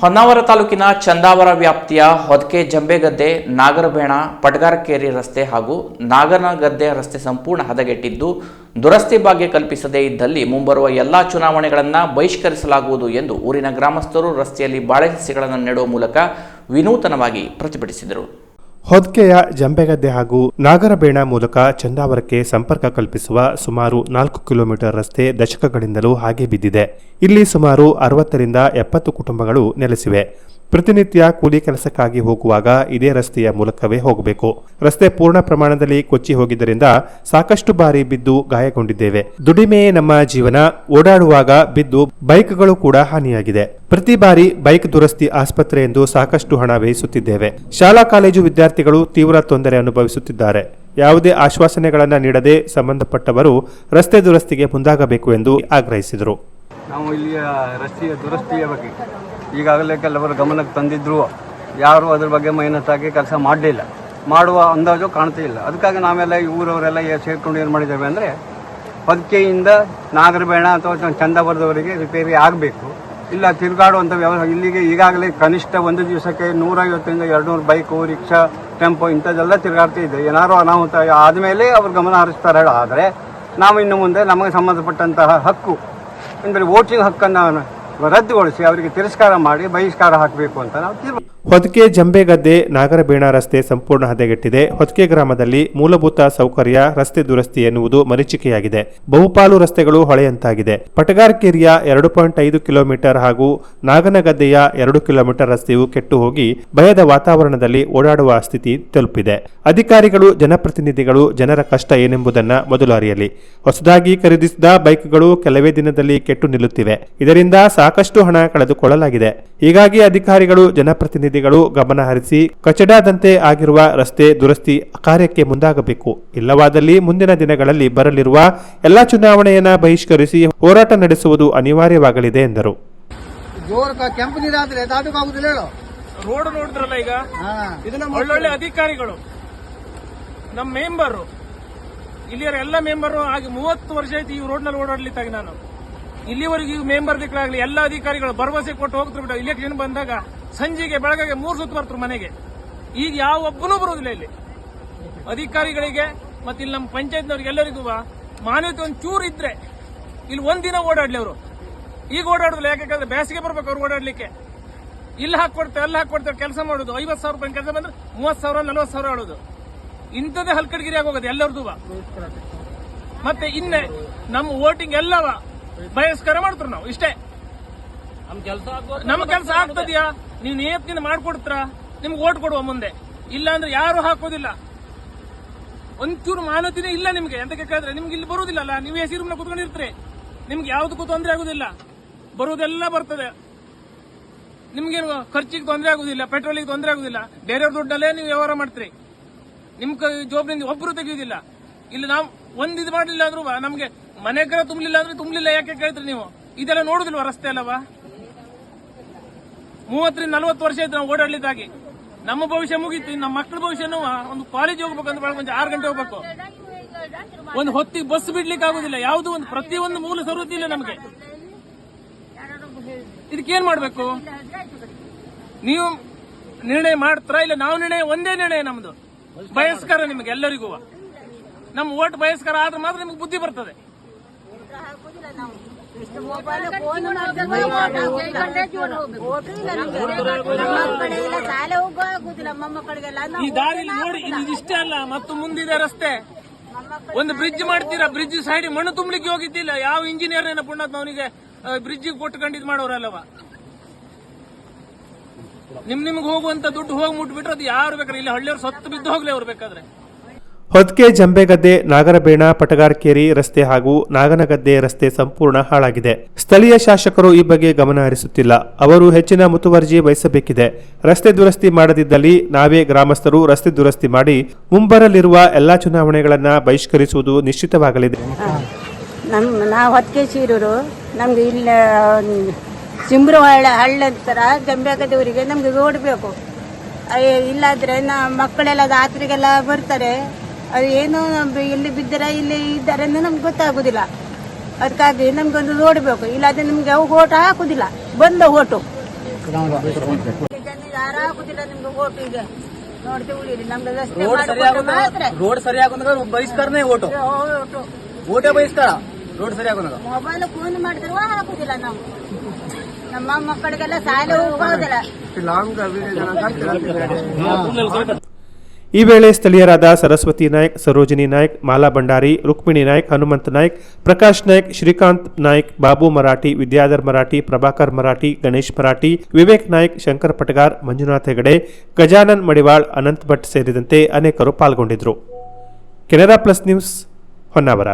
ಹೊನ್ನಾವರ ತಾಲೂಕಿನ ಚಂದಾವರ ವ್ಯಾಪ್ತಿಯ ಹೊದಕೆ ಜಂಬೆಗದ್ದೆ, ನಾಗರಬೇಣ, ಪಟ್ಗಾರಕೇರಿ ರಸ್ತೆ ಹಾಗೂ ನಾಗನಗದ್ದೆ ರಸ್ತೆ ಸಂಪೂರ್ಣ ಹದಗೆಟ್ಟಿದ್ದು, ದುರಸ್ತಿ ಭಾಗ್ಯ ಕಲ್ಪಿಸದೇ ಇದ್ದಲ್ಲಿ ಮುಂಬರುವ ಎಲ್ಲ ಚುನಾವಣೆಗಳನ್ನು ಬಹಿಷ್ಕರಿಸಲಾಗುವುದು ಎಂದು ಊರಿನ ಗ್ರಾಮಸ್ಥರು ರಸ್ತೆಯಲ್ಲಿ ಬಾಳೆ ಸಸ್ಯಗಳನ್ನು ನೆಡುವ ಮೂಲಕ ವಿನೂತನವಾಗಿ ಪ್ರತಿಭಟಿಸಿದರು. ಹೊದ್ಕೆಯ ಜಂಬೆಗದ್ದೆ ಹಾಗೂ ನಾಗರಬೇಣ ಮೂಲಕ ಚಂದಾವರಕ್ಕೆ ಸಂಪರ್ಕ ಕಲ್ಪಿಸುವ ಸುಮಾರು ನಾಲ್ಕು ಕಿಲೋಮೀಟರ್ ರಸ್ತೆ ದಶಕಗಳಿಂದಲೂ ಹಾಗೆ ಬಿದ್ದಿದೆ. ಇಲ್ಲಿ ಸುಮಾರು ಅರವತ್ತರಿಂದ ಎಪ್ಪತ್ತು ಕುಟುಂಬಗಳು ನೆಲೆಸಿವೆ. ಪ್ರತಿನಿತ್ಯ ಕೂಲಿ ಕೆಲಸಕ್ಕಾಗಿ ಹೋಗುವಾಗ ಇದೇ ರಸ್ತೆಯ ಮೂಲಕವೇ ಹೋಗಬೇಕು. ರಸ್ತೆ ಪೂರ್ಣ ಪ್ರಮಾಣದಲ್ಲಿ ಕೊಚ್ಚಿ ಹೋಗಿದ್ದರಿಂದ ಸಾಕಷ್ಟು ಬಾರಿ ಬಿದ್ದು ಗಾಯಗೊಂಡಿದ್ದೇವೆ. ದುಡಿಮೆಯೇ ನಮ್ಮ ಜೀವನ, ಓಡಾಡುವಾಗ ಬಿದ್ದು ಬೈಕ್ಗಳು ಕೂಡ ಹಾನಿಯಾಗಿದೆ. ಪ್ರತಿ ಬಾರಿ ಬೈಕ್ ದುರಸ್ತಿ ಆಸ್ಪತ್ರೆ ಎಂದು ಸಾಕಷ್ಟು ಹಣ ವ್ಯಯಿಸುತ್ತಿದ್ದೇವೆ. ಶಾಲಾ ಕಾಲೇಜು ವಿದ್ಯಾರ್ಥಿಗಳು ತೀವ್ರ ತೊಂದರೆ ಅನುಭವಿಸುತ್ತಿದ್ದಾರೆ. ಯಾವುದೇ ಆಶ್ವಾಸನೆಗಳನ್ನು ನೀಡದೆ ಸಂಬಂಧಪಟ್ಟವರು ರಸ್ತೆ ದುರಸ್ತಿಗೆ ಮುಂದಾಗಬೇಕು ಎಂದು ಆಗ್ರಹಿಸಿದರು. ನಾವು ಇಲ್ಲಿಯ ರಸ್ತೆಯ ದುರಸ್ತಿಯ ಬಗ್ಗೆ ಈಗಾಗಲೇ ಕೆಲವರು ಗಮನಕ್ಕೆ ತಂದಿದ್ರು. ಯಾರು ಅದ್ರ ಬಗ್ಗೆ ಮೈನತ್ತಾಗಿ ಕೆಲಸ ಮಾಡಲಿಲ್ಲ. ಮಾಡುವ ಅಂದಾಜು ಕಾಣ್ತಾ ಇಲ್ಲ. ಅದಕ್ಕಾಗಿ ನಾವೆಲ್ಲ ಈ ಊರವರೆಲ್ಲ ಸೇರ್ಕೊಂಡು ಏನು ಮಾಡಿದ್ದೇವೆ ಅಂದರೆ ಪದಕೆಯಿಂದ ನಾಗರಬೇಣ ಅಥವಾ ಚಂದಾವರದವರೆಗೆ ರಿಪೇರಿ ಆಗಬೇಕು. ಇಲ್ಲ ತಿರುಗಾಡುವಂಥ ವ್ಯವಸ್ಥೆ ಇಲ್ಲಿಗೆ ಈಗಾಗಲೇ ಕನಿಷ್ಠ ಒಂದು ದಿವಸಕ್ಕೆ ನೂರೈವತ್ತರಿಂದ ಎರಡುನೂರು ಬೈಕು ರಿಕ್ಷಾ ಟೆಂಪೋ ಇಂಥದ್ದೆಲ್ಲ ತಿರುಗಾಡ್ತಾ ಇದೆ. ಏನಾದ್ರು ಅನಾಹುತ ಆದಮೇಲೆ ಅವ್ರು ಗಮನ ಹರಿಸ್ತಾರೆ ಆದರೆ ನಾವು ಇನ್ನು ಮುಂದೆ ನಮಗೆ ಸಂಬಂಧಪಟ್ಟಂತಹ ಹಕ್ಕು ಅಂದರೆ ವೋಟಿಂಗ್ ಹಕ್ಕನ್ನು ರದ್ದುಗೊಳಿಸಿ ಅವರಿಗೆ ತಿರಸ್ಕಾರ ಮಾಡಿ ಬಹಿಷ್ಕಾರ ಹಾಕಬೇಕು ಅಂತ ನಾವು ತೀರ್ಮಾನ ಹೊದಕೆ ಜಂಬೆಗದ್ದೆ ನಾಗರಬೇಣ ರಸ್ತೆ ಸಂಪೂರ್ಣ ಹದಗೆಟ್ಟಿದೆ. ಹೊದಕೆ ಗ್ರಾಮದಲ್ಲಿ ಮೂಲಭೂತ ಸೌಕರ್ಯ, ರಸ್ತೆ ದುರಸ್ತಿ ಎನ್ನುವುದು ಮರೀಚಿಕೆಯಾಗಿದೆ. ಬಹುಪಾಲು ರಸ್ತೆಗಳು ಹೊಳೆಯಂತಾಗಿದೆ. ಪಟಗಾರ್ಕೇರಿಯ ಎರಡು ಪಾಯಿಂಟ್ ಐದು ಕಿಲೋಮೀಟರ್ ಹಾಗೂ ನಾಗನಗದ್ದೆಯ ಎರಡು ಕಿಲೋಮೀಟರ್ ರಸ್ತೆಯು ಕೆಟ್ಟು ಹೋಗಿ ಭಯದ ವಾತಾವರಣದಲ್ಲಿ ಓಡಾಡುವ ಸ್ಥಿತಿ ತಲುಪಿದೆ. ಅಧಿಕಾರಿಗಳು, ಜನಪ್ರತಿನಿಧಿಗಳು ಜನರ ಕಷ್ಟ ಏನೆಂಬುದನ್ನ ಮೊದಲು ಅರಿಯಲಿ. ಹೊಸದಾಗಿ ಖರೀದಿಸಿದ ಬೈಕ್ಗಳು ಕೆಲವೇ ದಿನದಲ್ಲಿ ಕೆಟ್ಟು ನಿಲ್ಲುತ್ತಿವೆ. ಇದರಿಂದ ಸಾಕಷ್ಟು ಹಣ ಕಳೆದುಕೊಳ್ಳಲಾಗಿದೆ. ಹೀಗಾಗಿ ಅಧಿಕಾರಿಗಳು, ಜನಪ್ರತಿನಿಧಿಗಳು ಗಮನ ಹರಿಸಿ ಕಚಡಾದಂತೆ ಆಗಿರುವ ರಸ್ತೆ ದುರಸ್ತಿ ಕಾರ್ಯಕ್ಕೆ ಮುಂದಾಗಬೇಕು. ಇಲ್ಲವಾದಲ್ಲಿ ಮುಂದಿನ ದಿನಗಳಲ್ಲಿ ಬರಲಿರುವ ಎಲ್ಲಾ ಚುನಾವಣೆಯನ್ನ ಬಹಿಷ್ಕರಿಸಿ ಹೋರಾಟ ನಡೆಸುವುದು ಅನಿವಾರ್ಯವಾಗಲಿದೆ ಎಂದರು. ರೋಡ್ ನೋಡಿದ್ರಲ್ಲ ಈಗ? ಇದನ್ನ ಒಳ್ಳೊಳ್ಳೆ ಅಧಿಕಾರಿಗಳು. ನಮ್ಮ ಮೆಂಬರ್. ಇಲ್ಲಿಯರ ಎಲ್ಲ ಮೆಂಬರ್ ಆಗಿ ಮೂವತ್ತು ವರ್ಷ ಆಯ್ತು ಈ ರೋಡ್ನಲ್ಲಿ ಓಡಾಡ್ಲಿತ್ತಾಗ ನಾನು. ಇಲ್ಲಿವರೆಗೂ ಈ ಮೆಂಬರ್ ದಿಕ್ಕಲಾಗ್ಲಿ ಎಲ್ಲ ಅಧಿಕಾರಿಗಳು ಭರವಸೆ ಕೊಟ್ಟು ಹೋಗ್ತಿರ್ಬಿಟ್ಟು ಇಲೆಕ್ಷನ್ ಬಂದಾಗ ಸಂಜೆಗೆ ಬೆಳಗ್ಗೆ ಮೂರು ಸುತ್ತು ಬರ್ತರು ಮನೆಗೆ. ಈಗ ಯಾವ ಒಬ್ಬನೂ ಬರೋದಿಲ್ಲ ಇಲ್ಲಿ. ಅಧಿಕಾರಿಗಳಿಗೆ ಮತ್ತೆ ಇಲ್ಲಿ ನಮ್ಮ ಪಂಚಾಯತ್ನವ್ರಿಗೆ ಎಲ್ಲರಿಗೂ ಮಾನ್ಯತೆ ಒಂದು ಚೂರು ಇದ್ರೆ ಇಲ್ಲಿ ಒಂದಿನ ಓಡಾಡ್ಲಿ ಅವರು. ಈಗ ಓಡಾಡೋದಿಲ್ಲ ಯಾಕಂದ್ರೆ ಬೇಸಿಗೆ ಬರ್ಬೇಕು ಅವ್ರು ಓಡಾಡ್ಲಿಕ್ಕೆ. ಇಲ್ಲಿ ಹಾಕೊಡ್ತಾರೆ ಅಲ್ಲಿ ಹಾಕೊಡ್ತಾರೆ ಕೆಲಸ ಮಾಡೋದು. ಐವತ್ತು ಸಾವಿರ ರೂಪಾಯಿ ಕೆಲಸ ಬಂದ್ರೆ ಮೂವತ್ತು ಸಾವಿರ ನಲ್ವತ್ತು ಸಾವಿರ ಆಡೋದು. ಇಂಥದ್ದೇ ಹಲ್ಕಡ್ಗಿರಿ ಆಗೋಗೋದು ಎಲ್ಲರದು ಮತ್ತೆ ಇನ್ನೆ ನಮ್ಮ ವೋಟಿಂಗ್ ಎಲ್ಲವ ಬಯಸ್ಕರ ಮಾಡ್ತಾರೆ ನಾವು ಇಷ್ಟೇ. ನಮ್ಮ ಕೆಲಸ ಆಗ್ತದ್ಯಾ? ನೀವು ನೇಪದಿಂದ ಮಾಡ್ಕೊಡ್ತೀರಾ? ನಿಮ್ಗೆ ಓಟ್ ಕೊಡುವ ಮುಂದೆ. ಇಲ್ಲ ಅಂದ್ರೆ ಯಾರು ಹಾಕೋದಿಲ್ಲ. ಒಂಚೂರು ಮಾನವತಿನೇ ಇಲ್ಲ ನಿಮಗೆ. ಅಂತ ಕೇಳಿದ್ರೆ ನಿಮ್ಗೆ ಇಲ್ಲಿ ಬರುವುದಿಲ್ಲ ಅಲ್ಲ ನೀವು ಎಸಿ ರೂಮ್ನ ಕುತ್ಕೊಂಡಿರ್ತೀರಿ. ನಿಮ್ಗೆ ಯಾವ್ದಕ್ಕೂ ತೊಂದರೆ ಆಗುದಿಲ್ಲ. ಬರುವುದೆಲ್ಲ ಬರ್ತದೆ. ನಿಮ್ಗೇನು ಖರ್ಚಿಗೆ ತೊಂದರೆ ಆಗುದಿಲ್ಲ, ಪೆಟ್ರೋಲಿಗೆ ತೊಂದರೆ ಆಗುದಿಲ್ಲ? ಬೇರೆಯವ್ರ ದುಡ್ಡಲ್ಲೇ ನೀವು ವ್ಯವಹಾರ ಮಾಡ್ತೀರಿ. ನಿಮ್ ಜೋಬ್ನಿಂದ ಒಬ್ರು ತೆಗೆಯುವುದಿಲ್ಲ. ಇಲ್ಲಿ ನಾವು ಒಂದ್ ಇದು ಮಾಡಲಿಲ್ಲ ಅಂದ್ರೂ ನಮ್ಗೆ ಮನೆ ಕರ ತುಂಬಲಿಲ್ಲ ಅಂದ್ರೆ ತುಂಬಲಿಲ್ಲ. ಯಾಕೆ ಕೇಳ್ತೀರಿ ನೀವು? ಇದೆಲ್ಲ ನೋಡುದಿಲ್ವಾ ರಸ್ತೆ ಅಲ್ಲವಾ? ಮೂವತ್ತರಿಂದ ನಲವತ್ತು ವರ್ಷ ಆಯ್ತು ನಾವು ಓಡಾಡ್ಲಿದ್ದಾಗಿ. ನಮ್ಮ ಭವಿಷ್ಯ ಮುಗೀತು ನಮ್ಮ ಮಕ್ಕಳ ಭವಿಷ್ಯನೂ ಒಂದು ಕಾಲೇಜ್ ಹೋಗ್ಬೇಕಂದ್ರೆ ಬೆಳಗ್ಗೆ ಮುಂಚೆ ಆರು ಗಂಟೆ ಹೋಗ್ಬೇಕು. ಒಂದು ಹೊತ್ತಿಗೆ ಬಸ್ ಬಿಡ್ಲಿಕ್ಕೆ ಆಗುದಿಲ್ಲ, ಯಾವುದು ಒಂದು ಪ್ರತಿಯೊಂದು ಮೂಲ ಸವಲತ್ತು ಇಲ್ಲ ನಮಗೆ. ಇದಕ್ಕೇನ್ ಮಾಡಬೇಕು? ನೀವು ನಿರ್ಣಯ ಮಾಡ್ತಾರ ಇಲ್ಲ ನಾವು ನಿರ್ಣಯ, ಒಂದೇ ನಿರ್ಣಯ ನಮ್ದು. ಬಯಸ್ಕರ ನಿಮಗೆ ಎಲ್ಲರಿಗೂ. ನಮ್ಮ ಓಟ್ ಬಯಸ್ಕರ ಆದ್ರೆ ಮಾತ್ರ ನಿಮ್ಗೆ ಬುದ್ಧಿ ಬರ್ತದೆ. ಶಾಲೆ ಹೋಗೋ ಆಗುದಿಲ್ಲ ಮೊಮ್ಮಕ್ಕಳಿಗೆಲ್ಲ ಈ ದಾರಿ ನೋಡಿ ಇದು ಇಷ್ಟೇ ಅಲ್ಲ ಮತ್ತು ಮುಂದಿದೆ ರಸ್ತೆ. ಒಂದು ಬ್ರಿಡ್ಜ್ ಮಾಡ್ತೀರಾ? ಬ್ರಿಡ್ಜ್ ಸೈಡ್ ಮಣ್ಣು ತುಂಬಲಿಕ್ಕೆ ಹೋಗಿದ್ದಿಲ್ಲ. ಯಾವ ಇಂಜಿನಿಯರ್ ಏನ ಪುಣ್ಯತ್ ಅವನಿಗೆ ಬ್ರಿಡ್ಜ್ ಕೊಟ್ಟು ಇದು ಮಾಡೋರಲ್ಲವ ನಿಮ್ ನಿಮ್ಗೆ ಹೋಗುವಂತ ದುಡ್ಡು ಹೋಗಿ ಮುಟ್ಬಿಟ್ರೆ ಅದು ಯಾರು ಬೇಕಾದ್ರೆ ಇಲ್ಲಿ ಹಳ್ಳಿಯವ್ರು ಸತ್ತು ಬಿದ್ದು ಹೋಗ್ಲಿ ಅವ್ರು ಬೇಕಾದ್ರೆ. ಹೊದ್ಕೆ ಜಂಬೆಗದ್ದೆ ನಾಗರಬೇಣ ಪಟಗಾರ್ಕೇರಿ ರಸ್ತೆ ಹಾಗೂ ನಾಗನಗದ್ದೆ ರಸ್ತೆ ಸಂಪೂರ್ಣ ಹಾಳಾಗಿದೆ. ಸ್ಥಳೀಯ ಶಾಸಕರು ಈ ಬಗ್ಗೆ ಗಮನ ಹರಿಸುತ್ತಿಲ್ಲ. ಅವರು ಹೆಚ್ಚಿನ ಮುತುವರ್ಜಿ ವಹಿಸಬೇಕಿದೆ. ರಸ್ತೆ ದುರಸ್ತಿ ಮಾಡದಿದ್ದಲ್ಲಿ ನಾವೇ ಗ್ರಾಮಸ್ಥರು ರಸ್ತೆ ದುರಸ್ತಿ ಮಾಡಿ ಮುಂಬರಲಿರುವ ಎಲ್ಲಾ ಚುನಾವಣೆಗಳನ್ನು ಬಹಿಷ್ಕರಿಸುವುದು ನಿಶ್ಚಿತವಾಗಲಿದೆ. ನಮ್ಮ ನಾವು ಹೊತ್ತಿಗೆ ಸೀರೂರು. ನಮ್ಗೆ ಇಲ್ಲ ಸಿಂಬ್ರು ಹಳ್ಳ ಜಂಬ್ಯಾಗದವರಿಗೆ ನಮ್ಗೆ ರೋಡ್ ಬೇಕು ಇಲ್ಲಾದ್ರೆ ನಾ ಮಕ್ಕಳೆಲ್ಲ ರಾತ್ರಿಗೆಲ್ಲ ಬರ್ತಾರೆ. ಅದು ಏನು ಇಲ್ಲಿ ಬಿದ್ದರೆ ಇಲ್ಲಿ ಇದ್ದಾರೆ ಅಂದ್ರೆ ನಮ್ಗೆ ಗೊತ್ತಾಗೋದಿಲ್ಲ. ಅದಕ್ಕಾಗಿ ನಮ್ಗೊಂದು ರೋಡ್ ಬೇಕು ಇಲ್ಲಾದ್ರೆ ನಿಮ್ಗೆ ಅವು ಓಟ್ ಹಾಕುದಿಲ್ಲ. ಬಂದ ಓಟು ಯಾರಾಗುದಿಲ್ಲ ನಿಮ್ಗೆ ಉಳಿರಿ ರೋಡ್ ಬಹಿಷ್ಕಾರನೇ ಓಟು ಓಟು ಓಟೇ ಬಹಿಷ್ಕಾರ. ರೋಡ್ ಸರಿಯಾಗುಂದಾಗ ಮೊಬೈಲ್ ಫೋನ್ ಮಾಡಿದ್ರು ಹಾಕುದಿಲ್ಲ ನಾವು. ನಮ್ಮ ಮಕ್ಕಳಿಗೆಲ್ಲ ಸಾಲ ಹೋಗೋದಿಲ್ಲ. ಈ ವೇಳೆ ಸ್ಥಳೀಯರಾದ ಸರಸ್ವತಿ ನಾಯ್ಕ್, ಸರೋಜಿನಿ ನಾಯ್ಕ್, ಮಾಲಾ ಭಂಡಾರಿ, ರುಕ್ಮಿಣಿ ನಾಯ್ಕ್, ಹನುಮಂತ ನಾಯ್ಕ್, ಪ್ರಕಾಶ್ ನಾಯ್ಕ್, ಶ್ರೀಕಾಂತ್ ನಾಯ್ಕ್, ಬಾಬು ಮರಾಠಿ, ವಿದ್ಯಾಧರ್ ಮರಾಠಿ, ಪ್ರಭಾಕರ್ ಮರಾಠಿ, ಗಣೇಶ್ ಮರಾಠಿ, ವಿವೇಕ್ ನಾಯ್ಕ್, ಶಂಕರ್ ಪಟಗಾರ್, ಮಂಜುನಾಥ್ ಹೆಗಡೆ, ಗಜಾನನ್ ಮಡಿವಾಳ್, ಅನಂತ್ ಭಟ್ ಸೇರಿದಂತೆ ಅನೇಕರು ಪಾಲ್ಗೊಂಡಿದ್ದರು. Canara plus news Honnavar.